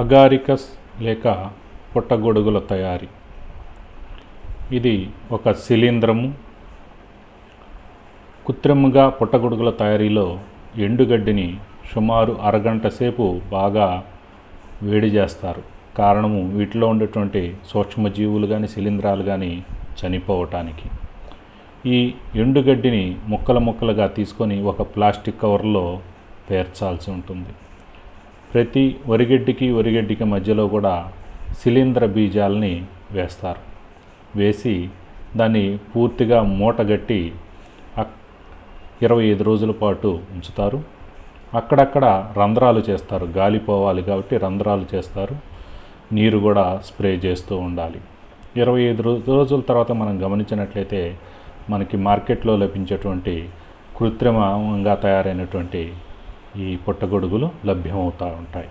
Agaricus లేక పుట్టగొడుగుల తయారీ. ఇది ఒక శిలీంధ్రము కృత్రిమంగా పుట్టగొడుగుల తయారీలో ఎండుగడ్డిని సుమారు అరగంట సేపు బాగా వేడి చేస్తారు. కారణము వీటిలో ఉండేటువంటి సూక్ష్మజీవులు కానీ శిలీంధ్రాలు కానీ చనిపోవటానికి. ఈ ఎండుగడ్డిని ముక్కలు ముక్కలుగా తీసుకొని ఒక ప్లాస్టిక్ కవర్లో పేర్చాల్సి ఉంటుంది. ప్రతి వరిగడ్డికి వరిగడ్డికి మధ్యలో కూడా శిలీంధ్ర బీజాలని వేస్తారు. వేసి దాన్ని పూర్తిగా మూటగట్టి అక్- ఇరవై ఐదు రోజుల పాటు ఉంచుతారు. అక్కడక్కడ రంధ్రాలు చేస్తారు. గాలి పోవాలి కాబట్టి రంధ్రాలు చేస్తారు. నీరు కూడా స్ప్రే చేస్తూ ఉండాలి. ఇరవై ఐదు రోజుల తర్వాత మనం గమనించినట్లయితే మనకి మార్కెట్లో లభించేటువంటి కృత్రిమంగా తయారైనటువంటి ఈ పుట్టగొడుగులు లభ్యమవుతూ ఉంటాయి.